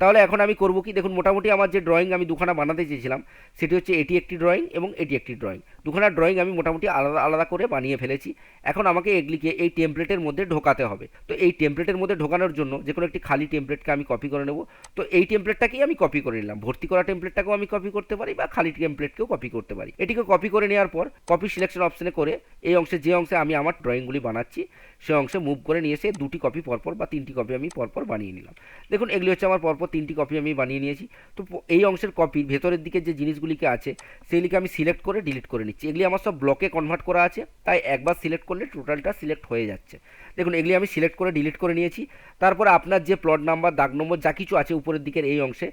তাহলে এখন আমি করব কি? দেখুন, মোটামুটি আমার যে ড্রয়িং আমি দুখানা বানাতে চেয়েছিলাম, সেটি হচ্ছে এটি একটি ড্রয়িং এবং এটি একটি ড্রয়িং দুখানা ড্রয়িং আমি মোটামুটি আলাদা আলাদা করে বানিয়ে ফেলেছি। এখন আমাকে এগুলিকে এই টেমপ্লেটের মধ্যে ঢোকাতে হবে। তো এই টেমপ্লেটের মধ্যে ঢোকানোর জন্য যে কোনো একটি খালি টেমপ্লেটকে আমি কপি করে নেব। তো এই টেমপ্লেটটাকেই আমি কপি করে নিলাম। ভর্তি করা টেমপ্লেটটাকেও আমি কপি করতে পারি বা খালি টেমপ্লেটকেও কপি করতে পারি। এটিকে কপি করে নেওয়ার পর কপি সিলেকশন অপশনে করে এই অংশে, যে অংশে আমি আমার ড্রয়িংগুলি বানাচ্ছি, সে অংশে মুভ করে নিয়ে এসে দুটি কপি পরপর বা তিনটি কপি আমি পরপর বানিয়ে নিলাম। দেখুন, এগুলি হচ্ছে আমার পরপর তিনটি কপি আমি বানিয়ে নিয়েছি। তো এই অংশের কপির ভেতরের দিকে যে জিনিসগুলিকে আছে, সেগুলিকে আমি সিলেক্ট করে ডিলিট করে নিচ্ছি। এগুলি আমার সব ব্লকে কনভার্ট করা আছে, তাই একবার সিলেক্ট করলে টোটালটা সিলেক্ট হয়ে যাচ্ছে। দেখুন, এগুলি আমি সিলেক্ট করে ডিলিট করে নিয়েছি। তারপর আপনার যে প্লট নাম্বার দাগ নম্বর যা কিছু আছে উপরের দিকের এই অংশে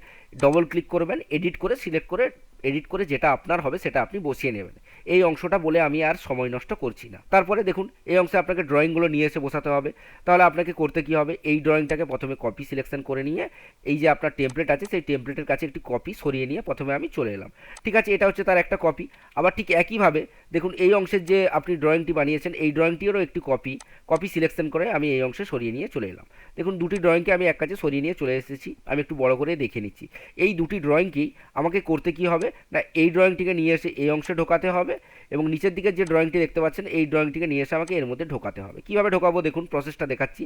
ডবল ক্লিক করবেন এডিট করে সিলেক্ট করে এডিট করে যেটা আপনার হবে সেটা আপনি বসিয়ে নেবেন। এই অংশটা বলে আমি আর সময় নষ্ট করছি না। তারপরে দেখুন, এই অংশে আপনাকে ড্রয়িংগুলো নিয়ে এসে বসাতে হবে। তাহলে আপনাকে করতে কি হবে? এই ড্রয়িংটাকে প্রথমে কপি সিলেকশন করে নিয়ে, এই যে আপনার টেমপ্লেট আছে, সেই টেমপ্লেটের কাছে একটি কপি সরিয়ে নিয়ে প্রথমে আমি চলে এলাম। ঠিক আছে, এটা হচ্ছে তার একটা কপি আবার ঠিক একইভাবে, দেখুন এই অংশের যে আপনি ড্রয়িংটি বানিয়েছেন, এই ড্রয়িংটিরও একটি কপি কপি সিলেকশন করে আমি এই অংশে সরিয়ে নিয়ে চলে এলাম। দেখুন, দুটি ড্রয়িংকে আমি এক কাছে সরিয়ে নিয়ে চলে এসেছি, আমি একটু বড় করে দেখে নিচ্ছি। এই দুটি ড্রয়িংকেই আমাকে করতে কি হবে? না, এই ড্রয়িংটিকে নিয়ে এসে এই অংশে ঢোকাতে হবে এবং নিচের দিকে যে ড্রয়িংটি দেখতে পাচ্ছেন, এই ড্রয়িংটিকে নিয়ে এসে আমাকে এর মধ্যে ঢোকাতে হবে। কীভাবে ঢোকাবো দেখুন প্রসেসটা দেখাচ্ছি।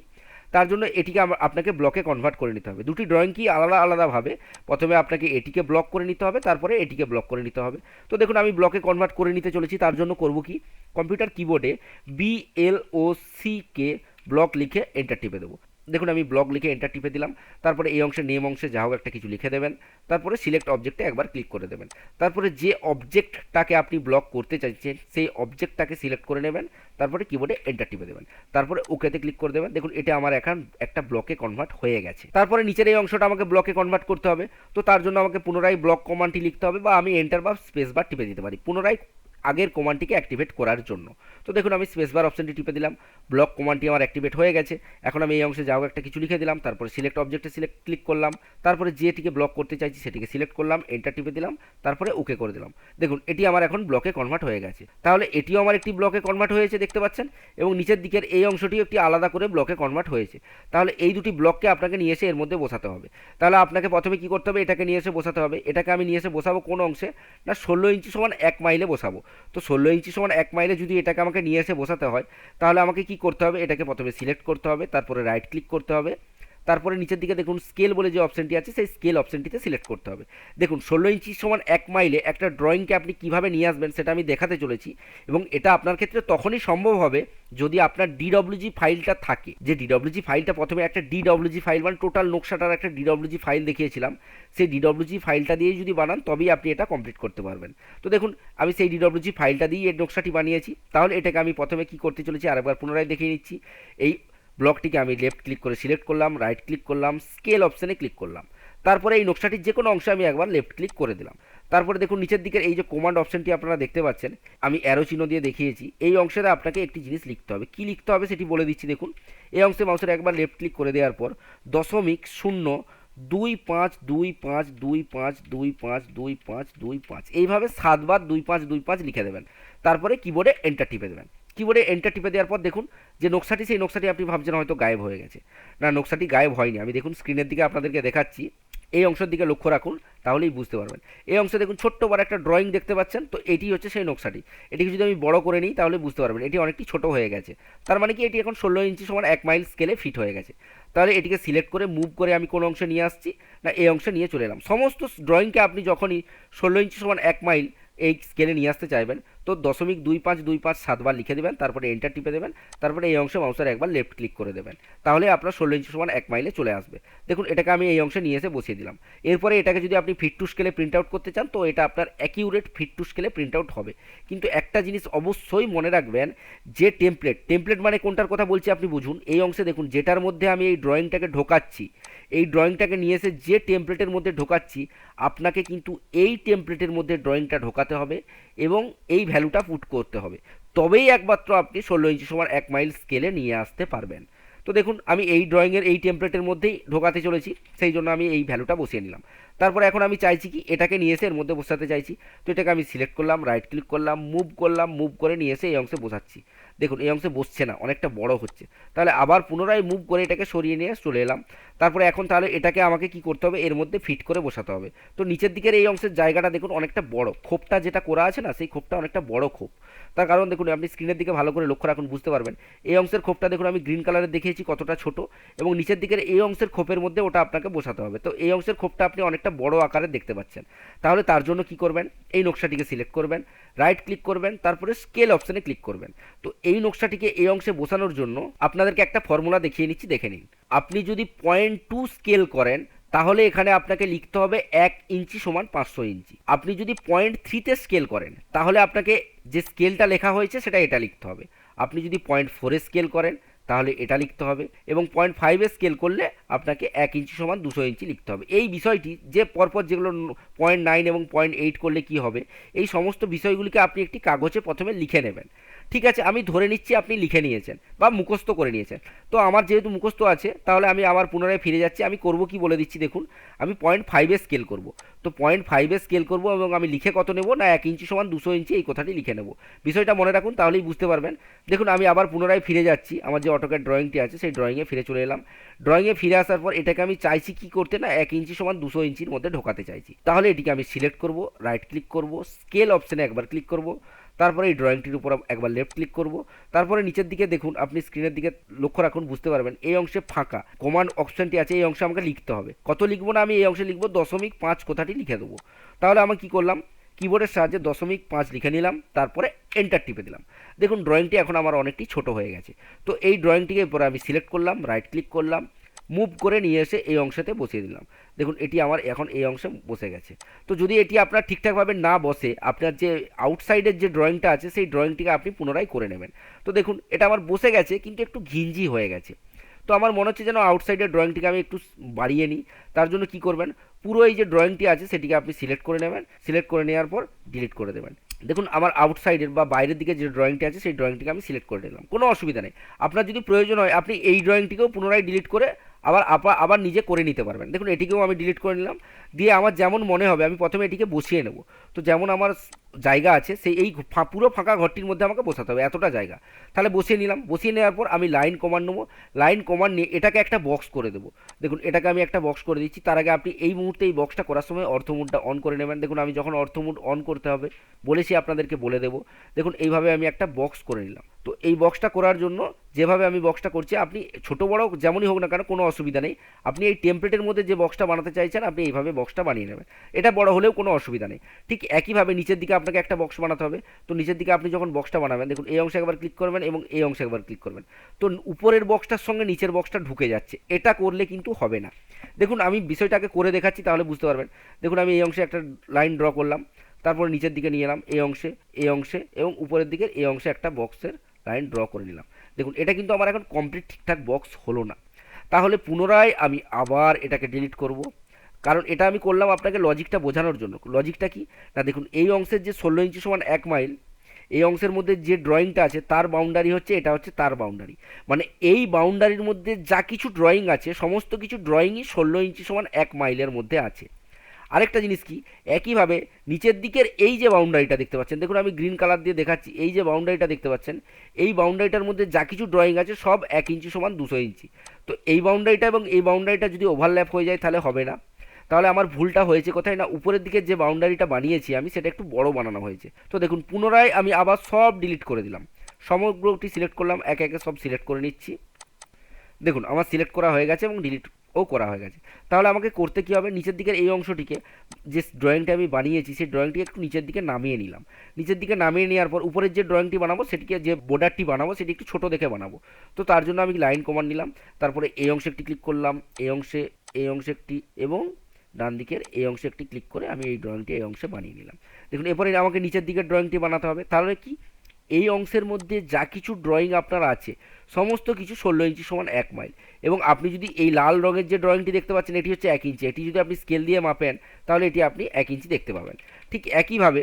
তার জন্য এটিকে আপনাকে ব্লকে কনভার্ট করে নিতে হবে। দুটি ড্রয়িং কি আলাদা আলাদাভাবে প্রথমে আপনাকে এটিকে ব্লক করে নিতে হবে, তারপরে এটিকে ব্লক করে নিতে হবে। তো দেখুন, আমি ব্লকে কনভার্ট করে নিতে চলেছি, তার জন্য করব কি? কম্পিউটার কিবোর্ডে বিএলওসিকে ব্লক লিখে এন্টার টিপে দেবো। দেখুন, আমি ব্লক লিখে এন্টার টিপে দিলাম। তারপরে এই অংশে নেম অংশে যা হোক একটা কিছু লিখে দেবেন। তারপরে সিলেক্ট অবজেক্টে একবার ক্লিক করে দেবেন। তারপরে যে অবজেক্টটাকে আপনি ব্লক করতে চাইছেন, সেই অবজেক্টটাকে সিলেক্ট করে নেবেন। তারপরে কিবোর্ডে এন্টার টিপে দেবেন। তারপরে ওকেতে ক্লিক করে দেবেন। দেখুন, এটা আমার এখন একটা ব্লকে কনভার্ট হয়ে গেছে। তারপরে নিচের এই অংশটা আমাকে ব্লকে কনভার্ট করতে হবে। তো তার জন্য আমাকে পুনরায় ব্লক কমান্ডটি লিখতে হবে বা আমি এন্টার বা স্পেস বার টিপে দিতে পারি। পুনরায় আগের কমান্ডটিকে অ্যাক্টিভেট করার জন্য। তো দেখুন, আমি স্পেস বার অপশনটি টিপে দিলাম। ব্লক কমান্ডটি আমার অ্যাক্টিভেট হয়ে গেছে। এখন আমি এই অংশে যাও একটা কিছু লিখে দিলাম। তারপরে সিলেক্ট অবজেক্টে সিলেক্ট ক্লিক করলাম। তারপরে যেটিকে ব্লক করতে চাইছি সেটিকে সিলেক্ট করলাম এন্টার টিপে দিলাম, তারপরে ওকে করে দিলাম। দেখুন, এটি আমার এখন ব্লকে কনভার্ট হয়ে গেছে। তাহলে এটিও আমার একটি ব্লকে কনভার্ট হয়েছে, দেখতে পাচ্ছেন? এবং নিচের দিকের এই অংশটিও একটি আলাদা করে ব্লকে কনভার্ট হয়েছে। তাহলে এই দুটি ব্লককে আপনাকে নিয়ে এসে এর মধ্যে বসাতে হবে। তাহলে আপনাকে প্রথমে কি করতে হবে? এটাকে নিয়ে এসে বসাতে হবে। এটাকে আমি নিয়ে এসে বসাবো কোন অংশে? না, ষোলো ইঞ্চি সমান এক মাইলে বসাবো। তো ষোলো ইঞ্চি সমান এক মাইলে যদি এটাকে আমাকে নিয়ে এসে বসাতে হয়, তাহলে আমাকে কি করতে হবে? এটাকে প্রথমে সিলেক্ট করতে হবে, তারপরে রাইট ক্লিক করতে হবে। তারপরে নিচের দিকে দেখুন স্কেল বলে যে অপশানটি আছে, সেই স্কেল অপশনটিতে সিলেক্ট করতে হবে। দেখুন, ষোলো ইঞ্চি সমান এক মাইলে একটা ড্রয়িংকে আপনি কীভাবে নিয়ে আসবেন সেটা আমি দেখাতে চলেছি এবং এটা আপনার ক্ষেত্রে তখনই সম্ভব হবে যদি আপনার ডিডব্লিউজি ফাইলটা থাকে। যে ডিডব্লিউজি ফাইলটা প্রথমে একটা ডিডব্লিউজি ফাইল মানে টোটাল নকশাটার একটা ডিডব্লিউজি ফাইল দেখিয়েছিলাম, সেই ডিডব্লিউজি ফাইলটা দিয়ে যদি বানান, তবেই আপনি এটা কমপ্লিট করতে পারবেন। তো দেখুন, আমি সেই ডিডব্লিউজি ফাইলটা দিয়ে এই নকশাটি বানিয়েছি। তাহলে এটাকে আমি প্রথমে কি করতে চলেছি, আরেকবার পুনরায় দেখিয়ে নিচ্ছি। এই ব্লকটিকে আমি লেফট ক্লিক করে সিলেক্ট করলাম রাইট ক্লিক করলাম স্কেল অপশানে ক্লিক করলাম। তারপরে এই নকশাটির যে কোনো অংশে আমি একবার লেফট ক্লিক করে দিলাম। তারপরে দেখুন নিচের দিকের এই যে কমান্ড অপশনটি আপনারা দেখতে পাচ্ছেন, আমি অ্যারো চিহ্ন দিয়ে দেখিয়েছি। এই অংশে আপনাকে একটি জিনিস লিখতে হবে। কি লিখতে হবে সেটি বলে দিচ্ছি দেখুন। এই অংশে মাউসের একবার লেফট ক্লিক করে দেওয়ার পর দশমিক শূন্য দুই পাঁচ দুই পাঁচ দুই পাঁচ দুই পাঁচ দুই পাঁচ দুই পাঁচ। এইভাবে সাতবার দুই পাঁচ দুই পাঁচ লিখে দেবেন। তারপরে কিবোর্ডে এন্টার টিপে দেবেন। কিবোর্ডে এন্টার টিপে দেওয়ার পর দেখুন যে নকশাটি, সেই নকশাটি আপনি ভাবছেন হয়তো গায়েব হয়ে গেছে। না, নকশাটি গায়েব হয়নি। আমি দেখুন স্ক্রিনের দিকে আপনাদেরকে দেখাচ্ছি। এই অংশের দিকে লক্ষ্য রাখুন, তাহলেই বুঝতে পারবেন। এই অংশে দেখুন ছোট্ট বড় একটা ড্রয়িং দেখতে পাচ্ছেন। তো এটি হচ্ছে সেই নকশাটি। এটিকে যদি আমি বড় করে নিই, তাহলে বুঝতে পারবেন এটি অনেকটি ছোট হয়ে গেছে। তার মানে কি, এটি এখন ষোলো ইঞ্চি সমান এক মাইল স্কেলে ফিট হয়ে গেছে। তাহলে এটিকে সিলেক্ট করে মুভ করে আমি কোন অংশে নিয়ে আসছি, না এই অংশে নিয়ে চলে এলাম। সমস্ত ড্রয়িংকে আপনি যখনই ষোলো ইঞ্চি সমান এক মাইল এই স্কেলে নিয়ে আসতে চাইবেন তো দশমিক দুই পাঁচ দুই পাঁচ সাতবার লিখে দেবেন, তারপরে এন্টার টিপে দেবেন, তারপরে এই অংশে মাউসের একবার লেফট ক্লিক করে দেবেন। তাহলে আপনার ষোলো ইঞ্চি সমান এক মাইলে চলে আসবে। দেখুন, এটাকে আমি এই অংশে নিয়ে এসে বসিয়ে দিলাম। এরপরে এটাকে যদি আপনি ফিট টু স্কেলে প্রিন্ট আউট করতে চান, তো এটা আপনার অ্যাকিউরেট ফিট টু স্কেলে প্রিন্ট আউট হবে। কিন্তু একটা জিনিস অবশ্যই মনে রাখবেন, যে টেমপ্লেট টেমপ্লেট মানে কোনটার কথা বলছি আপনি বুঝুন। এই অংশে দেখুন, যেটার মধ্যে আমি এই ড্রয়িংটাকে ঢোকাচ্ছি, এই ড্রয়িংটাকে নিয়ে এসে যে টেমপ্লেটের মধ্যে ঢোকাচ্ছি, আপনাকে কিন্তু এই টেমপ্লেটের মধ্যে ড্রয়িংটা ঢোকাতে হবে এবং এই ভ্যালুটা পুট করতে হবে। তবেই একমাত্র আপনি ষোলো ইঞ্চি সমান এক মাইল স্কেলে নিয়ে আসতে পারবেন। তো দেখুন, আমি এই ড্রয়িংয়ের এই টেমপ্লেটের মধ্যেই ঢোকাতে চলেছি, সেই জন্য আমি এই ভ্যালুটা বসিয়ে নিলাম। তারপরে এখন আমি চাইছি কি, এটাকে নিয়ে এসে এর মধ্যে বসাতে চাইছি। তো এটাকে আমি সিলেক্ট করলাম রাইট ক্লিক করলাম মুভ করলাম মুভ করে নিয়ে এসে এই অংশে বসাচ্ছি। দেখুন, এই অংশে বসছে না, অনেকটা বড় হচ্ছে। তাহলে আবার পুনরায় মুভ করে এটাকে সরিয়ে নিয়ে চলে এলাম। তারপরে এখন তাহলে এটাকে আমাকে কি করতে হবে, এর মধ্যে ফিট করে বসাতে হবে। তো নিচের দিকের এই অংশের জায়গাটা দেখুন অনেকটা বড়। খোপটা যেটা করা আছে না, সেই খোপটা অনেকটা বড় খোপ। তার কারণ দেখুন, আপনি স্ক্রিনের দিকে ভালো করে লক্ষ্য রাখুন, বুঝতে পারবেন। এই অংশের খোপটা দেখুন, আমি গ্রিন কালারে দেখিয়েছি কতটা ছোট। এবং নিচের দিকের এই অংশের খোপের মধ্যে ওটা আপনাকে বসাতে হবে। তো এই অংশের খোপটা আপনি অনেকটা বড় আকারে দেখতে পাচ্ছেন। তাহলে তার জন্য কি করবেন? এই নকশাটিকে সিলেক্ট করবেন রাইট ক্লিক করবেন, তারপরে স্কেল অপশানে ক্লিক করবেন। তো এই নকশাটিকে এই অংশে বসানোর জন্য আপনাদেরকে একটা ফর্মুলা দেখিয়ে নিচ্ছি, দেখে নিন। আপনি যদি পয়েন্ট টু স্কেল করেন, তাহলে এখানে আপনাকে লিখতে হবে এক ইঞ্চি সমান পাঁচশো ইঞ্চি। আপনি যদি পয়েন্ট থ্রিতে স্কেল করেন, তাহলে আপনাকে যে স্কেলটা লেখা হয়েছে, সেটা এটা লিখতে হবে। আপনি যদি পয়েন্ট ফোরে স্কেল করেন তাহলে এটা লিখতে হবে এবং পয়েন্ট ফাইভে স্কেল করলে আপনাকে এক ইঞ্চি সমান দুশো ইঞ্চি লিখতে হবে। এই বিষয়টি যে পরপর যেগুলো পয়েন্ট নাইন এবং পয়েন্ট এইট করলে কি হবে, এই সমস্ত বিষয়গুলিকে আপনি একটি কাগজে প্রথমে লিখে নেবেন। ঠিক আছে, আমি ধরে নিচ্ছি আপনি লিখে নিয়েছেন বা মুখস্থ করে নিয়েছেন। তো আমার যেহেতু মুখস্থ আছে, তাহলে আমি আবার পুনরায় ফিরে যাচ্ছি, আমি করব কি বলে দিচ্ছি দেখুন, আমি পয়েন্ট ফাইভে স্কেল করব। তো পয়েন্ট ফাইভে স্কেল করব এবং আমি লিখে কত নেব না এক ইঞ্চি সমান দুশো ইঞ্চি এই কথাটি লিখে নেব। বিষয়টা মনে রাখুন, তাহলেই বুঝতে পারবেন। দেখুন, আমি আবার পুনরায় ফিরে যাচ্ছি, আমার যে অটোক্যাড ড্রয়িংটি আছে, সেই ড্রয়িংয়ে ফিরে চলে এলাম। ড্রয়িংয়ে ফিরে আসার পর এটাকে আমি চাইছি কি করতে না এক ইঞ্চি সমান দুশো ইঞ্চির মধ্যে ঢোকাতে চাইছি। তাহলে এটিকে আমি সিলেক্ট করব রাইট ক্লিক করব স্কেল অপশানে একবার ক্লিক করব। তারপরে এই ড্রয়িংটির উপর একবার লেফট ক্লিক করব। তারপরে নিচের দিকে দেখুন, আপনি স্ক্রিনের দিকে লক্ষ্য রাখুন, বুঝতে পারবেন। এই অংশে ফাঁকা। কমান্ড অপশনটি আছে, এই অংশে আমাকে লিখতে হবে। কত লিখব না আমি এই অংশে লিখব? দশমিক পাঁচ কথাটি লিখে দেবো। তাহলে আমি কি করলাম? কিবোর্ডের সাহায্যে দশমিক পাঁচ লিখে নিলাম, তারপরে এন্টার টিপে দিলাম। দেখুন ড্রয়িংটি এখন আমার অনেকটি ছোট হয়ে গেছে। তো এই ড্রয়িংটিকে পরে আমি সিলেক্ট করলাম রাইট ক্লিক করলাম। মুভ করে নিয়ে এসে এই অংশতে বসিয়ে দিলাম। দেখুন, এটি আমার এখন এই অংশে বসে গেছে। তো যদি এটি আপনার ঠিকঠাকভাবে না বসে, আপনার যে আউটসাইডের যে ড্রয়িংটা আছে, সেই ড্রয়িংটিকে আপনি পুনরায় করে নেবেন। তো দেখুন, এটা আমার বসে গেছে, কিন্তু একটু ঘিঞ্জি হয়ে গেছে। তো আমার মনে হচ্ছে যেন আউটসাইডের ড্রয়িংটিকে আমি একটু বাড়িয়ে নিই। তার জন্য কি করবেন? পুরো এই যে ড্রয়িংটি আছে, সেটিকে আপনি সিলেক্ট করে নেবেন। সিলেক্ট করে নেওয়ার পর ডিলিট করে দেবেন। দেখুন, আমার আউটসাইডের বা বাইরের দিকে যে ড্রয়িংটি আছে, সেই ড্রয়িংটিকে আমি সিলেক্ট করে নিলাম। কোনো অসুবিধা নেই। আপনার যদি প্রয়োজন হয়, আপনি এই ড্রয়িংটিকেও পুনরায় ডিলিট করে আবার আপা, আবার নিজে করে নিতে পারবেন। দেখুন, এটিকেও আমি ডিলিট করে নিলাম। দিয়ে আমার যেমন মনে হবে, আমি প্রথমে এটিকে বসিয়ে নেব। তো যেমন আমার জায়গা আছে, সেই এই পুরো ফাঁকা ঘরটির মধ্যে আমাকে বসাতে হবে, এতটা জায়গা। তাহলে বসিয়ে নিলাম, বসিয়ে নেওয়ার পর আমি লাইন কমান্ড নেব। লাইন কমান্ড নিয়ে এটাকে একটা বক্স করে দেবো। দেখুন, এটাকে আমি একটা বক্স করে দিচ্ছি। তার আগে আপনি এই মুহূর্তে এই বক্সটা করার সময় অর্থ মুডটা অন করে নেবেন। দেখুন, আমি যখন অর্থ মুড অন করতে হবে, বলেছি আপনাদেরকে বলে দেবো। দেখুন, এইভাবে আমি একটা বক্স করে নিলাম। তো এই বক্সটা করার জন্য যেভাবে আমি বক্সটা করছি, আপনি ছোট বড় যেমনই হোক না কেন, কোনো অসুবিধা নেই। আপনি এই টেমপ্লেটের মধ্যে যে বক্সটা বানাতে চাইছেন, আপনি এইভাবে বক্সটা বানিয়ে নেবেন। এটা বড় হলেও কোনো অসুবিধা নেই। ঠিক একইভাবে নিচের দিকে আপনাকে একটা বক্স বানাতে হবে। তো নিচের দিকে আপনি যখন বক্সটা বানাবেন, দেখুন, এই অংশে একবার ক্লিক করবেন এবং এই অংশে একবার ক্লিক করবেন। তো উপরের বক্সটার সঙ্গে নিচের বক্সটা ঢুকে যাচ্ছে। এটা করলে কিন্তু হবে না। দেখুন, আমি বিষয়টাকে করে দেখাচ্ছি, তাহলে বুঝতে পারবেন। দেখুন, আমি এই অংশে একটা লাইন ড্র করলাম, তারপরে নিচের দিকে নিয়ে এলাম, এই অংশে এই অংশে এবং উপরের দিকে এই অংশে একটা বক্সের লাইন ড্র করে নিলাম। দেখুন, এটা কিন্তু আমার এখন কমপ্লিট ঠিকঠাক বক্স হলো না। তাহলে পুনরায় আমি আবার এটাকে ডিলিট করব। কারণ এটা আমি করলাম আপনাকে লজিকটা বোঝানোর জন্য। লজিকটা কি? না দেখুন, এই অংশের যে ষোলো ইঞ্চি সমান এক মাইল এই অংশের মধ্যে যে ড্রয়িংটা আছে, তার বাউন্ডারি হচ্ছে, এটা হচ্ছে তার বাউন্ডারি মানে এই বাউন্ডারির মধ্যে যা কিছু ড্রয়িং আছে, সমস্ত কিছু ড্রয়িংই ষোলো ইঞ্চি সমান এক মাইলের মধ্যে আছে। আরেকটা জিনিস কি? একইভাবে নিচের দিকের এই যে বাউন্ডারিটা দেখতে পাচ্ছেন, দেখুন আমি গ্রিন কালার দিয়ে দেখাচ্ছি, এই যে বাউন্ডারিটা দেখতে পাচ্ছেন, এই বাউন্ডারিটার মধ্যে যা কিছু ড্রয়িং আছে, সব এক ইঞ্চি সমান দুশো ইঞ্চি। তো এই বাউন্ডারিটা এবং এই বাউন্ডারিটা যদি ওভারল্যাপ হয়ে যায়, তাহলে হবে না। তাহলে আমার ভুলটা হয়েছে। কোথায় না উপরের দিকে যে বাউন্ডারিটা বানিয়েছি আমি, সেটা একটু বড় বানানো হয়েছে। তো দেখুন, পুনরায় আমি আবার সব ডিলিট করে দিলাম। সমগ্রটি সিলেক্ট করলাম, একে একে সব সিলেক্ট করে নিচ্ছি। দেখুন, আমার সিলেক্ট করা হয়ে গেছে এবং ডিলিট ও করা হয়ে গেছে। তাহলে আমাকে করতে কী হবে? নিচের দিকের এই অংশটিকে যে ড্রয়িংটা আমি বানিয়েছি, সেই ড্রয়িংটিকে একটু নিচের দিকে নামিয়ে নিলাম। নিচের দিকে নামিয়ে নেওয়ার পর উপরের যে ড্রয়িংটি বানাবো, সেটিকে যে বর্ডারটি বানাবো, সেটি একটু ছোটো দেখে বানাবো। তো তার জন্য আমি লাইন কমান্ড নিলাম। তারপরে এই অংশে একটি ক্লিক করলাম, এই অংশে এই অংশে একটি, এবং ডান দিকের এই অংশে একটি ক্লিক করে আমি এই ড্রয়িংটি এই অংশে বানিয়ে নিলাম। দেখুন, এরপরে আমাকে নিচের দিকের ড্রয়িংটি বানাতে হবে। তাহলে কি? এই অংশের মধ্যে যা কিছু ড্রয়িং আপনার আছে, সমস্ত কিছু ষোলো ইঞ্চি সমান এক মাইল এবং আপনি যদি এই লাল রঙের যে ড্রয়িংটি দেখতে পাচ্ছেন, এটি হচ্ছে এক ইঞ্চি। এটি যদি আপনি স্কেল দিয়ে মাপেন, তাহলে এটি আপনি এক ইঞ্চি দেখতে পাবেন। ঠিক একইভাবে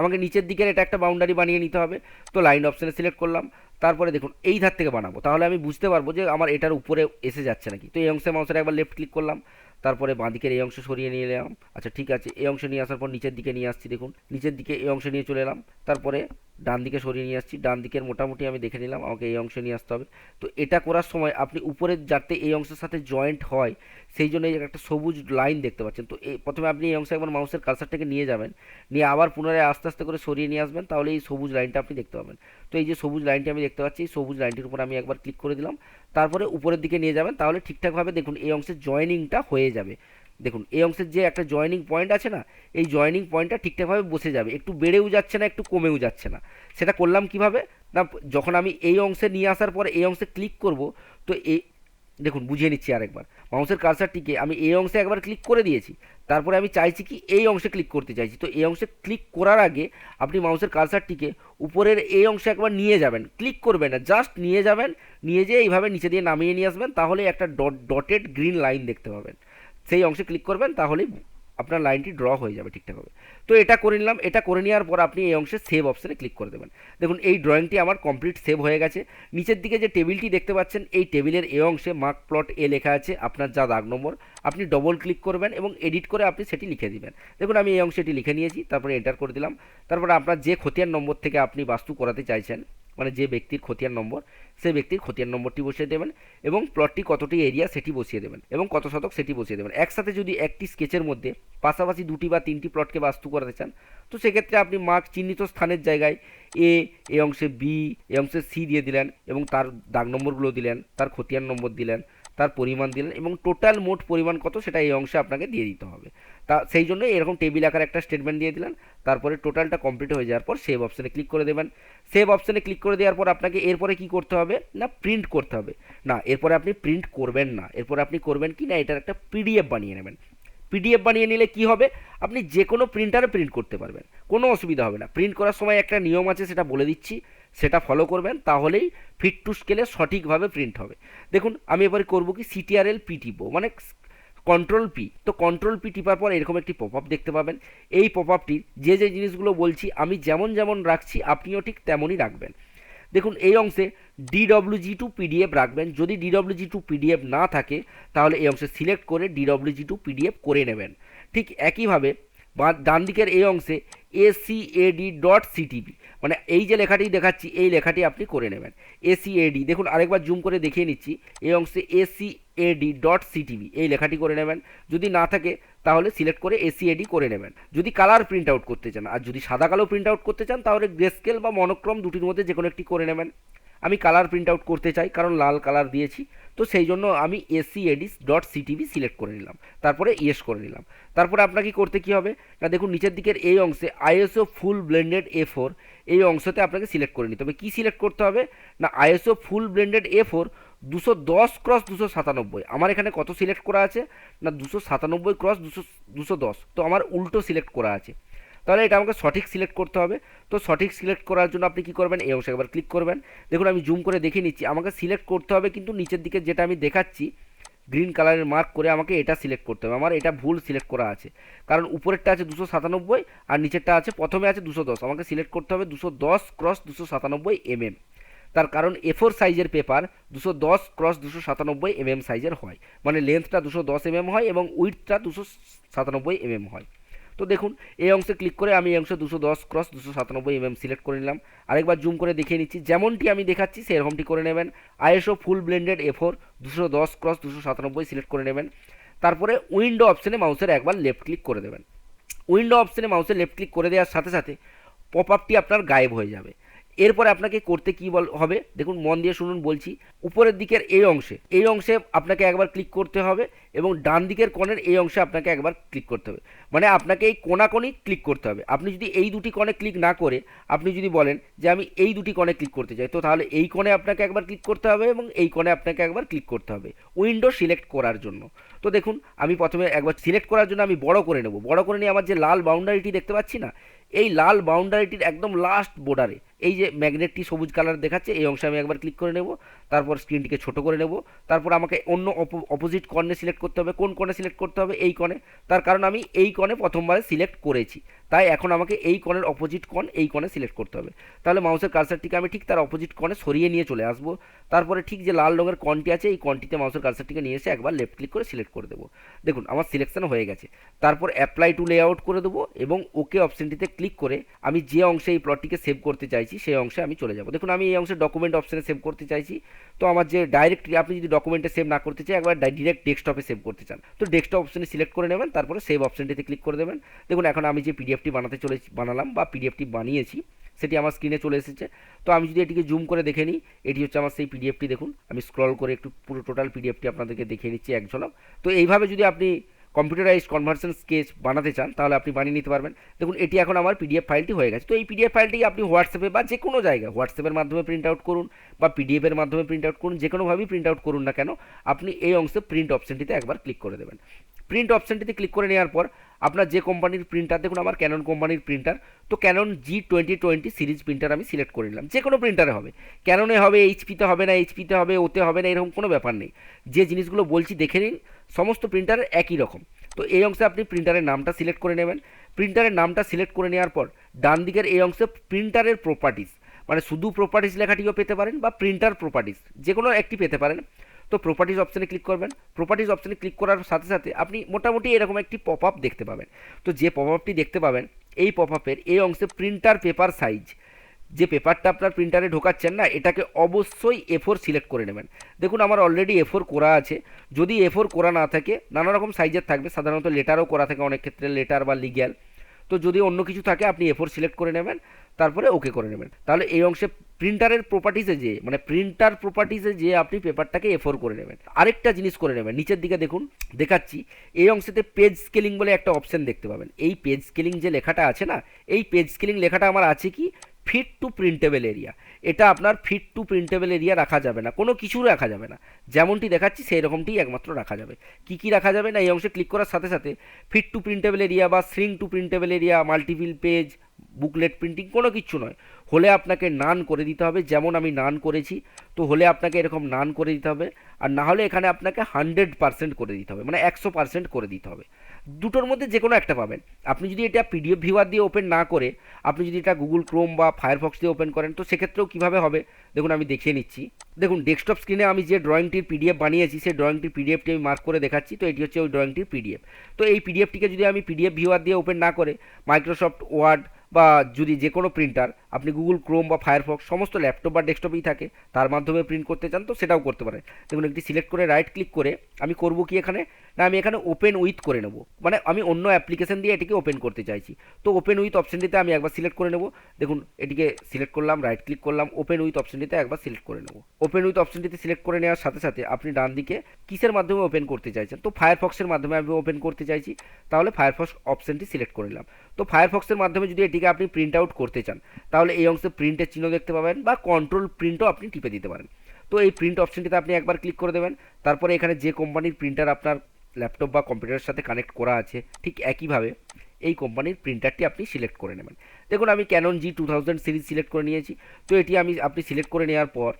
আমাকে নিচের দিকের এটা একটা বাউন্ডারি বানিয়ে নিতে হবে। তো লাইন অপশানে সিলেক্ট করলাম। তারপরে দেখুন, এই ধার থেকে বানাবো। তাহলে আমি বুঝতে পারব যে আমার এটার উপরে এসে যাচ্ছে নাকি। তো এই অংশে মাউসের একবার লেফট ক্লিক করলাম। তারপরে বাঁদিকের এই অংশ সরিয়ে নিয়ে এলাম। আচ্ছা ঠিক আছে, এই অংশ নিয়ে আসার পর নিচের দিকে নিয়ে আসছি, দেখুন। নিচের দিকে এই অংশ নিয়ে চলে এলাম, তারপরে ডান দিকে সরিয়ে নিয়ে আসছি। ডান দিকের মোটামুটি আমি দেখে নিলাম, আমাকে এই অংশ নিয়ে আসতে হবে। তো এটা করার সময় আপনি উপরের যাতে এই অংশের সাথে জয়েন্ট হয় সেই জন্য এই একটা সবুজ লাইন দেখতে পাচ্ছেন। তো এই প্রথমে আপনি এই অংশে একবার মাউসের কালসারটাকে নিয়ে যাবেন। নিয়ে আবার পুনরায় আস্তে আস্তে করে সরিয়ে নিয়ে আসবেন, তাহলে এই সবুজ লাইনটা আপনি দেখতে পাবেন। তো এই যে সবুজ লাইনটি আমি দেখতে পাচ্ছি, এই সবুজ লাইনটির উপর আমি একবার ক্লিক করে দিলাম। তারপরে উপরের দিকে নিয়ে যাবেন, তাহলে ঠিকঠাকভাবে দেখুন এই অংশের জয়েনিংটা হয়ে যাবে। দেখুন, এই অংশের যে একটা জয়েনিং পয়েন্ট আছে না, এই জয়েনিং পয়েন্টটা ঠিকঠাকভাবে বসে যাবে। একটু বেড়েও যাচ্ছে না, একটু কমেও যাচ্ছে না। সেটা করলাম কীভাবে? না, যখন আমি এই অংশে নিয়ে আসার পরে এই অংশে ক্লিক করব, তো এই দেখুন, বুঝিয়ে নিচ্ছি আরেকবার। মাউসের কার্সারটিকে আমি এই অংশে একবার ক্লিক করে দিয়েছি। তারপরে আমি চাইছি কি এই অংশে ক্লিক করতে চাইছি। তো এই অংশে ক্লিক করার আগে আপনি মাউসের কার্সারটিকে উপরের এই অংশে একবার নিয়ে যাবেন। ক্লিক করবেন না জাস্ট নিয়ে যাবেন। নিয়ে যেয়ে এইভাবে নিচে দিয়ে নামিয়ে নিয়ে আসবেন। তাহলে একটা ডট ডটেড গ্রিন লাইন দেখতে পাবেন। সেই অংশে ক্লিক করবেন, তাহলেই আপনার লাইনটি ড্র হয়ে যাবে ঠিকঠাকভাবে তো এটা করে নিলাম, এটা করে নেওয়ার পর আপনি এই অংশে সেভ অপশানে ক্লিক করে দেবেন। দেখুন, এই ড্রয়িংটি আমার কমপ্লিট সেভ হয়ে গেছে। নিচের দিকে যে টেবিলটি দেখতে পাচ্ছেন, এই টেবিলের এ অংশে মার্ক প্লট এ লেখা আছে, আপনার যা দাগ নম্বর, আপনি ডবল ক্লিক করবেন এবং এডিট করে আপনি সেটি লিখে দিবেন। দেখুন, আমি এই অংশে এটি লিখে নিয়েছি, তারপরে এন্টার করে দিলাম। তারপরে আপনার যে খতিয়ান নম্বর থেকে আপনি বাস্তু করাতে চাইছেন মানে যে ব্যক্তির খতিয়ান নম্বর সে ব্যক্তির খতিয়ান নম্বরটি বসিয়ে দেবেন এবং প্লটটি কতটি এরিয়া সেটি বসিয়ে দেবেন এবং কত শতক সেটি বসিয়ে দেবেন। একসাথে যদি একটি স্কেচের মধ্যে পাশাপাশি দুটি বা তিনটি প্লটকে বাস্তু করাতে চান, তো সেক্ষেত্রে আপনি মার্ক চিহ্নিত স্থানের জায়গায় এ এ অংশে বি এ অংশে সি দিয়ে দিলেন এবং তার দাগ নম্বরগুলো দিলেন, তার খতিয়ান নম্বর দিলেন তার পরিমাণ দিলেন এবং টোটাল মোট পরিমাণ কত সেটা এই অংশে আপনাকে দিয়ে দিতে হবে। তা সেই জন্য এরকম টেবিল আকার একটা স্টেটমেন্ট দিয়ে দিলেন, তারপরে টোটালটা কমপ্লিট হয়ে যাওয়ার পর সেভ অপশানে ক্লিক করে দেবেন। সেভ অপশানে ক্লিক করে দেওয়ার পর আপনাকে এরপরে কি করতে হবে? না প্রিন্ট করতে হবে। না, এরপরে আপনি প্রিন্ট করবেন না। এরপরে আপনি করবেন কি না? এটার একটা পিডিএফ বানিয়ে নেবেন। পিডিএফ বানিয়ে নিলে কি হবে? আপনি যে কোনো প্রিন্টারে প্রিন্ট করতে পারবেন। কোনো অসুবিধা হবে না। প্রিন্ট করার সময় একটা নিয়ম আছে, সেটা বলে দিচ্ছি। সেটা ফলো করবেন, তাহলেই ফিট টু স্কেলে সঠিকভাবে প্রিন্ট হবে। দেখুন, আমি এবারে করব কি? সিটিআরএল পি টিপো মানে কন্ট্রোল পি তো কন্ট্রোল পি টিপার পর এরকম একটি পপ আপ দেখতে পাবেন। এই পপ আপটির যে যে জিনিসগুলো বলছি, আমি যেমন যেমন রাখছি, আপনিও ঠিক তেমনই রাখবেন। দেখুন, এই অংশে ডিডব্লিউজি টু পিডিএফ রাখবেন। যদি ডিডব্লিউজি টু পিডিএফ না থাকে, তাহলে এই অংশে সিলেক্ট করে ডিডব্লিউজি টু পিডিএফ করে নেবেন। ঠিক একইভাবে ডান দিকের এই অংশে এসিএডি ডট সিটিভি মানে এই যে লেখাটি দেখাচ্ছি, এই লেখাটি আপনি করে নেবেন। এসিএডি দেখুন, আরেকবার জুম করে দেখিয়ে নিচ্ছি। এই অংশে এসিএডি ডট সিটিভি এই লেখাটি করে নেবেন। যদি না থাকে, তাহলে সিলেক্ট করে এসিএডি করে নেবেন। যদি কালার প্রিন্ট আউট করতে চান, আর যদি সাদা কালো প্রিন্ট আউট করতে চান, তাহলে গ্রেস্কেল বা মনোক্রম দুটির মধ্যে যে কোনো একটি করে নেবেন। আমি কালার প্রিন্ট আউট করতে চাই, কারণ লাল কালার দিয়েছি, তো সেই জন্য আমি এসি এডিস ডট সিটিভি সিলেক্ট করে নিলাম। তারপরে ইয়েস করে নিলাম। তারপরে আপনাকে করতে কি হবে? না, দেখুন, নিচের দিকের এই অংশে ISO full blended A four এই অংশতে আপনাকে সিলেক্ট করে নিতে হবে। কী সিলেক্ট করতে হবে? না ISO full blended A four দুশো দশ ক্রস দুশো সাতানব্বই। আমার এখানে কত সিলেক্ট করা আছে? না, দুশো সাতানব্বই ক্রস দুশো দুশো দশ। তো আমার উল্টো সিলেক্ট করা আছে। তাহলে এটা আমাকে সঠিক সিলেক্ট করতে হবে। তো সঠিক সিলেক্ট করার জন্য আপনি কী করবেন? এই অংশে একবার ক্লিক করবেন। দেখুন, আমি জুম করে দেখে নিচ্ছি। আমাকে সিলেক্ট করতে হবে, কিন্তু নিচের দিকে যেটা আমি দেখাচ্ছি গ্রিন কালারের মার্ক করে আমাকে এটা সিলেক্ট করতে হবে। আমার এটা ভুল সিলেক্ট করা আছে। কারণ উপরেরটা আছে দুশো সাতানব্বই আর নিচেরটা আছে, প্রথমে আছে দুশো দশ। আমাকে সিলেক্ট করতে হবে দুশো দশ ক্রস দুশো সাতানব্বই এমএম তার কারণ এফোর সাইজের পেপার দুশো দশ ক্রস দুশো সাতানব্বই এমএম সাইজের হয়। মানে লেন্থটা দুশো দশ এমএম হয় এবং উইথটা দুশো সাতানব্বই এমএম হয়। তো দেখুন, এই অংশে ক্লিক করে আমি এই অংশে দুশো দশ ক্রস দুশো সাতানব্বই এমএম সিলেক্ট করে নিলাম। আরেকবার জুম করে দেখিয়ে নিচ্ছি। যেমনটি আমি দেখাচ্ছি, সেরকমটি করে নেবেন। ISO full blended A four দুশো দশ ক্রস দুশো সাতানব্বই সিলেক্ট করে নেবেন। তারপরে উইন্ডো অপশানে মাউসের একবার লেফট ক্লিক করে দেবেন। উইন্ডো অপশানে মাউসের লেফট ক্লিক করে দেওয়ার সাথে সাথে পপ আপটি আপনার গায়েব হয়ে যাবে। এরপরে আপনাকে করতে কি বল, হবে? দেখুন, মন দিয়ে শুনুন, বলছি। উপরের দিকের এই অংশে এই অংশে আপনাকে একবার ক্লিক করতে হবে এবং ডান দিকের কোণের এই অংশে আপনাকে একবার ক্লিক করতে হবে। মানে আপনাকে এই কোনাকোনি ক্লিক করতে হবে। আপনি যদি এই দুটি কোণে ক্লিক না করে, আপনি যদি বলেন যে আমি এই দুটি কোণে ক্লিক করতে চাই, তো তাহলে এই কোণে আপনাকে একবার ক্লিক করতে হবে এবং এই কোণে আপনাকে একবার ক্লিক করতে হবে। উইন্ডো সিলেক্ট করার জন্য। তো দেখুন, আমি প্রথমে একবার সিলেক্ট করার জন্য আমি বড় করে নেব। বড় করে নিয়ে আমার যে লাল বাউন্ডারিটি দেখতে পাচ্ছি না, এই লাল বাউন্ডারিটির একদম লাস্ট বর্ডারে এই যে ম্যাগনেটটি সবুজ কালার দেখাচ্ছে, এই অংশে আমি একবার ক্লিক করে নেব, তারপর স্ক্রিনটিকে ছোট করে নেব, তারপর আমাকে অন্য অপোজিট কর্নে সিলেক্ট করতে হবে, কোন কর্নে সিলেক্ট করতে হবে, এই কর্নে তার কারণ আমি এই কর্নে প্রথমবারে সিলেক্ট করেছি, তাই এখন আমাকে এই কর্নের অপোজিট কর্ন এই কর্নে সিলেক্ট করতে হবে, তাহলে মাউসের কার্সারটিকে আমি ঠিক তার অপোজিট কর্নে সরিয়ে নিয়ে চলে আসব, তারপরে ঠিক যে লাল রঙের কর্নটি আছে, এই কর্নটিতে মাউসের কার্সারটিকে নিয়ে এসে একবার লেফট ক্লিক করে সিলেক্ট করে দেবো, দেখুন আমার সিলেকশন হয়ে গেছে, তারপর অ্যাপ্লাই টু লেআউট করে দেবো, এবং ওকে অপশনটিতে ক্লিক করে আমি যে অংশে এই প্লটটিকে সেভ করতে চাইছি সেই অংশে আমি চলে যাব। দেখুন, আমি এই অংশে ডকুমেন্ট অপশানে সেভ করতে চাইছি। তো আমার যে ডাইরেক্ট আপনি যদি ডকুমেন্টে সেভ না করতে চাই একবার ডিরেক্ট ডেস্কটপে সেভ করতে চান। তো ডেস্কটপ অপশানে সিলেক্ট করে নেবেন, তারপরে সেভ অপশনটিতে ক্লিক করে দেবেন। দেখুন, এখন আমি যে পিডিএফটি বানাতে চলে বানালাম বা পিডিএফটি বানিয়েছি, সেটি আমার স্ক্রিনে চলে এসেছে। তো আমি যদি এটিকে জুম করে দেখে নিই, এটি হচ্ছে আমার সেই পিডিএফটি দেখুন। আমি স্ক্রল করে একটু পুরো টোটাল পিডিএফটি আপনাদেরকে দেখিয়ে নিচ্ছি, এক ঝলক। তো এইভাবে যদি আপনি কম্পিউটারাইজড কনভার্সন স্কেচ বানাতে চান, তাহলে আপনি বানিয়ে নিতে পারবেন। দেখুন, এটি এখন আমার পিডিএফ ফাইলটি হয়ে গেছে। তো এই পিডিএফ ফাইলটি আপনি হোয়াটসঅ্যাপে বা যে কোনো জায়গায় হোয়াটসঅ্যাপের মাধ্যমে প্রিন্ট আউট করুন বা পিডিএফের মাধ্যমে প্রিন্ট আউট করুন যে কোনোভাবেই প্রিন্ট আউট করুন না কেন, আপনি এই অংশে প্রিন্ট অপশানটিতে একবার ক্লিক করে দেবেন। প্রিন্ট অপশানটিতে ক্লিক করে নেওয়ার পর আপনার যে কোম্পানির প্রিন্টার দেখুন আমার ক্যানন কোম্পানির প্রিন্টার তো Canon G twenty twenty series printer আমি সিলেক্ট করে নিলাম। যে কোনো প্রিন্টারে হবে। ক্যাননে হবে এইচপিতে হবে না এইচপিতে হবে ওতে হবে না, এরকম কোনো ব্যাপার নেই। যে জিনিসগুলো বলছি দেখে নিন, সমস্ত প্রিন্টারের একই রকম। তো এই অংশে আপনি প্রিন্টারের নামটা সিলেক্ট করে নেবেন। প্রিন্টারের নামটা সিলেক্ট করে নেওয়ার পর, ডান দিকের এই অংশে প্রিন্টারের প্রপার্টিস মানে শুধু প্রপার্টিস লেখাটিও পেতে পারেন বা প্রিন্টার প্রপার্টিস যে কোনো একটি পেতে পারেন। তো প্রপার্টিজ অপশানে ক্লিক করবেন। প্রপার্টিজ অপশানে ক্লিক করার সাথে সাথে আপনি মোটামুটি এরকম একটি পপ আপ দেখতে পাবেন। তো যে পপ আপটি দেখতে পাবেন, এই পপ আপের এই অংশে প্রিন্টার পেপার সাইজ যে পেপারটা আপনার প্রিন্টারে ঢোকাচ্ছেন না, এটাকে অবশ্যই এ ফোর সিলেক্ট করে নেবেন। দেখুন, আমার অলরেডি এ ফোর করা আছে। যদি এ ফোর করা না থাকে, নানা রকম সাইজের থাকবে। সাধারণত লেটারও করা থাকে অনেক ক্ষেত্রে লেটার বা লিগ্যাল তো যদি অন্য কিছু থাকে, আপনি এফোর ফোর সিলেক্ট করে নেবেন, তারপরে ওকে করে নেবেন। তাহলে এই অংশে প্রিন্টারের প্রপার্টিসে যে মানে প্রিন্টার প্রপার্টিসে যে আপনি পেপারটাকে এফোর করে নেবেন। আরেকটা জিনিস করে নেবেন, নিচের দিকে দেখুন, দেখাচ্ছি, এই অংশেতে পেজ স্কেলিং বলে একটা অপশন দেখতে পাবেন। এই পেজ স্কেলিং যে লেখাটা আছে না, এই পেজ স্কেলিং লেখাটা আমার আছে কি? ফিট টু প্রিন্টেবল এরিয়া এটা আপনার ফিট টু প্রিন্টেবল এরিয়া রাখা যাবে না। কোনো কিছু রাখা যাবে না। যেমনটি দেখাচ্ছি সেই রকমটি একমাত্র রাখা যাবে। কি কি রাখা যাবে না, এই অংশে ক্লিক করার সাথে সাথে ফিট টু প্রিন্টেবল এরিয়া বা string to printable area multiple page booklet printing কোনো কিছু নয়। হলে আপনাকে নান করে দিতে হবে, যেমন আমি নান করেছি, তো হলে আপনাকে এরকম নান করে দিতে হবে, আর না হলে এখানে আপনাকে হান্ড্রেড পার্সেন্ট করে দিতে হবে মানে একশো পার্সেন্ট করে দিতে হবে। দুটোর মধ্যে যে কোনো একটা পাবেন। আপনি যদি এটা পিডিএফ ভিউয়ার দিয়ে ওপেন না করে, আপনি যদি এটা গুগল ক্রোম বা ফায়ারফক্স দিয়ে ওপেন করেন, তো সেক্ষেত্রেও কীভাবে হবে? দেখুন, আমি দেখিয়ে নিচ্ছি। দেখুন ডেস্কটপ স্ক্রিনে আমি যে ড্রয়িংটির পিডিএফ বানিয়েছি, সেই ড্রয়িংটির পিডিএফটি আমি মার্ক করে দেখাচ্ছি, তো এটি হচ্ছে ওই ড্রয়িংটির পিডিএফ তো এই পিডিএফটিকে যদি আমি পিডিএফ ভিউয়ার দিয়ে ওপেন না করে মাইক্রোসফট ওয়ার্ড বা যদি যে কোনো প্রিন্টার আপনি গুগল, ক্রোম বা ফায়ারফক্স সমস্ত ল্যাপটপ বা ডেস্কটপেই থাকে। তার মাধ্যমে প্রিন্ট করতে চান তো সেটাও করতে পারেন। দেখুন, একটি সিলেক্ট করে রাইট ক্লিক করে আমি করব কি এখানে? না, আমি এখানে ওপেন উইথ করে নেব। মানে আমি অন্য অ্যাপ্লিকেশন দিয়ে এটিকে ওপেন করতে চাইছি। তো ওপেন উইথ অপশনটিতে আমি একবার সিলেক্ট করে নেব। দেখুন, এটিকে সিলেক্ট করলাম রাইট ক্লিক করলাম ওপেন উইথ অপশনটিতে একবার সিলেক্ট করে নেব। ওপেন উইথ অপশনটিতে সিলেক্ট করে নেওয়ার সাথে সাথে আপনি ডান দিকে কিসের মাধ্যমে ওপেন করতে চাইছেন? তো ফায়ারফক্সের মাধ্যমে আমি ওপেন করতে চাইছি। তাহলে ফায়ারফক্স অপশনটি সিলেক্ট করে নিলাম। তো ফায়ারফক্সের মাধ্যমে যদি এটিকে আপনি প্রিন্ট আউট করতে চান, তাহলে এই অংশে প্রিন্টের চিহ্ন দেখতে পাবেন বা কন্ট্রোল প্রিন্টও আপনি টিপে দিতে পারেন। তো এই প্রিন্ট অপশনটিতে আপনি একবার ক্লিক করে দেবেন, তারপরে এখানে যে কোম্পানির প্রিন্টার আপনার ল্যাপটপ বা কম্পিউটারের সাথে কানেক্ট করা আছে, ঠিক একইভাবে এই কোম্পানির প্রিন্টারটি আপনি সিলেক্ট করে নেবেন। দেখুন, আমি Canon G two series select করে নিয়েছি, তো এটি আমি, আপনি সিলেক্ট করে নেওয়ার পর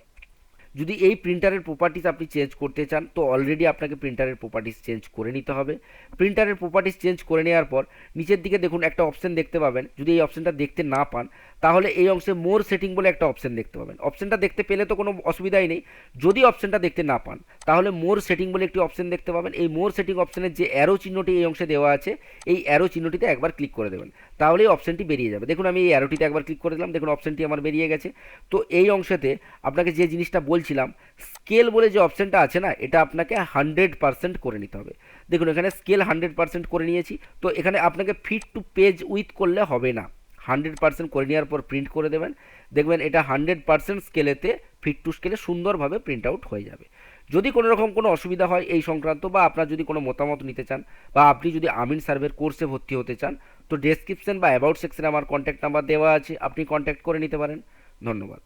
যদি এই প্রিন্টারের প্রপার্টিস আপনি চেঞ্জ করতে চান, তো অলরেডি আপনাকে প্রিন্টারের প্রপার্টিস চেঞ্জ করে নিতে হবে। প্রিন্টারের প্রপার্টিস চেঞ্জ করে নেওয়ার পর, নিচের দিকে দেখুন একটা অপশন দেখতে পাবেন। যদি এই অপশনটা দেখতে না পান তাহলে এই অংশে মোর সেটিং বলে একটা অপশন দেখতে পাবেন। অপশনটা দেখতে পেলে তো কোনো অসুবিধাই নেই। যদি অপশনটা দেখতে না পান, তাহলে মোর সেটিং বলে একটি অপশন দেখতে পাবেন। এই মোর সেটিং অপশনের যে অ্যারো চিহ্নটি এই অংশে দেওয়া আছে, এই অ্যারো চিহ্নটিতে একবার ক্লিক করে দেবেন। তাহলে এই অপশনটি বেরিয়ে যাবে। দেখুন, আমি এই অ্যারোটিতে একবার ক্লিক করে দিলাম। দেখুন অপশনটি আমার বেরিয়ে গেছে। তো এই অংশেতে আপনাকে যে জিনিসটা বলছিলাম স্কেল বলে যে অপশনটা আছে না, এটা আপনাকে হান্ড্রেড পার্সেন্ট করে নিতে হবে। দেখুন, এখানে স্কেল হান্ড্রেড পার্সেন্ট করে নিয়েছি। তো এখানে আপনাকে ফিট টু পেজ উইথ করলে হবে না। হান্ড্রেড পার্সেন্ট করে নেওয়ার পর প্রিন্ট করে দেবেন। দেখবেন এটা হান্ড্রেড পার্সেন্ট স্কেলেতে ফিট টু স্কেলে সুন্দরভাবে প্রিন্ট আউট হয়ে যাবে। যদি কোনো রকম কোনো অসুবিধা হয় এই সংক্রান্ত বা আপনার যদি কোনো মতামত নিতে চান বা আপনি যদি আমিন সার্ভের কোর্সে ভর্তি হতে চান, তো ডেসক্রিপশন বা অ্যাবাউট সেকশনে আমার কন্ট্যাক্ট নাম্বার দেওয়া আছে, আপনি কন্ট্যাক্ট করে নিতে পারেন। ধন্যবাদ।